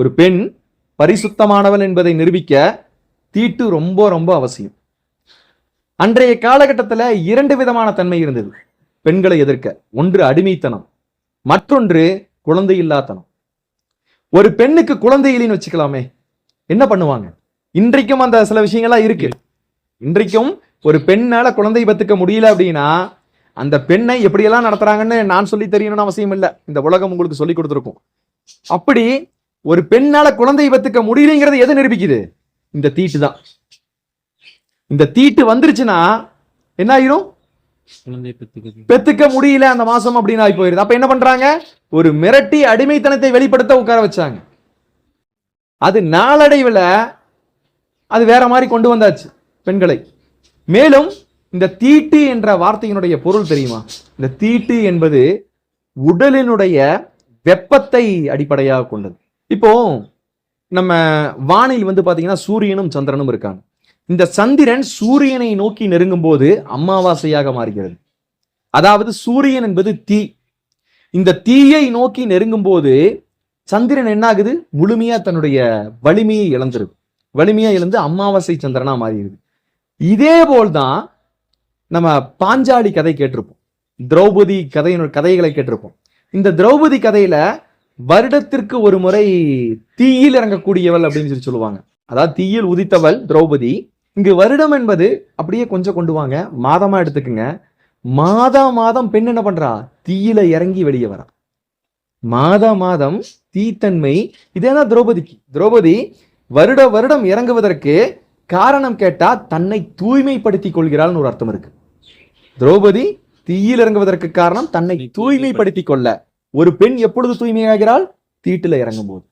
ஒரு பெண் பரிசுத்தமானவள் என்பதை நிரூபிக்க தீட்டு ரொம்ப ரொம்ப அவசியம். அன்றைய காலகட்டத்தில் இரண்டு விதமான தன்மை இருந்தது. பெண்களை எதிர்க்க. ஒன்று அடிமைத்தனம் மற்றொன்று குழந்தை இல்லாத்தனம் ஒரு பெண்ணுக்கு குழந்தை இல்லைன்னு வச்சுக்கலாமே என்ன பண்ணுவாங்க? இன்றைக்கும் அந்த சில விஷயங்கள்லாம் இருக்கு. இன்றைக்கும் ஒரு பெண்ணால குழந்தை பத்துக்க முடியல அப்படின்னா அந்த பெண்ணை எப்படியெல்லாம் நடத்துறாங்கன்னு நான் சொல்லி தெரியணும்னு அவசியம் இல்லை. இந்த உலகம் உங்களுக்கு சொல்லி கொடுத்துருக்கும். அப்படி ஒரு பெண்ணால குழந்தை பெத்துக்க முடியலைங்கிறது எதை நிரூபிக்குது? இந்த தீட்டு தான். இந்த தீட்டு வந்துருச்சுன்னா என்ன ஆயிரும்? பெத்துக்க முடியல அந்த மாசம் அப்படின்னு ஆகி போயிருது. அப்ப என்ன பண்றாங்க? ஒரு மிரட்டி அடிமைத்தனத்தை வெளிப்படுத்த உட்கார வச்சாங்க. அது நாளடைவில் அது வேற மாதிரி கொண்டு வந்தாச்சு பெண்களை. மேலும் இந்த தீட்டு என்ற வார்த்தையினுடைய பொருள் தெரியுமா? இந்த தீட்டு என்பது உடலினுடைய வெப்பத்தை அடிப்படையாக கொண்டது. இப்போ நம்ம வானில் வந்து பார்த்தீங்கன்னா சூரியனும் சந்திரனும் இருக்காங்க. இந்த சந்திரன் சூரியனை நோக்கி நெருங்கும் போது அமாவாசையாக மாறுகிறது. அதாவது சூரியன் என்பது தீ. இந்த தீயை நோக்கி நெருங்கும் போது சந்திரன் என்ன ஆகுது முழுமையா தன்னுடைய வலிமையை இழந்துருது. வலிமையா இழந்து அமாவாசை சந்திரனா மாறிடுது. இதே போல்தான் நம்ம பாஞ்சாலி கதை கேட்டிருப்போம். திரௌபதி கதையினுடைய கதைகளை கேட்டிருப்போம். இந்த திரௌபதி கதையில வருடத்திற்கு ஒரு முறை தீயில் இறங்கக்கூடியவள் அப்படின்னு சொல்லி சொல்லுவாங்க. அதாவது தீயில் உதித்தவள் திரௌபதி. இங்கு வருடம் என்பது அப்படியே கொஞ்சம் கொண்டு வாங்க மாதமா எடுத்துக்குங்க. மாதா மாதம் பெண் என்ன பண்றா? தீயில இறங்கி வெளியே வரா. மாதா மாதம் தீத்தன்மை இதேதான் திரௌபதிக்கு. திரௌபதி வருட வருடம் இறங்குவதற்கு காரணம் கேட்டா தன்னை தூய்மைப்படுத்திக் கொள்கிறாள்னு ஒரு அர்த்தம் இருக்கு. திரௌபதி தீயில் இறங்குவதற்கு காரணம் தன்னை தூய்மைப்படுத்திக் கொள்ள. ஒரு பெண் எப்பொழுது தூய்மையாகிறாள்? தீட்டுல இறங்கும் போது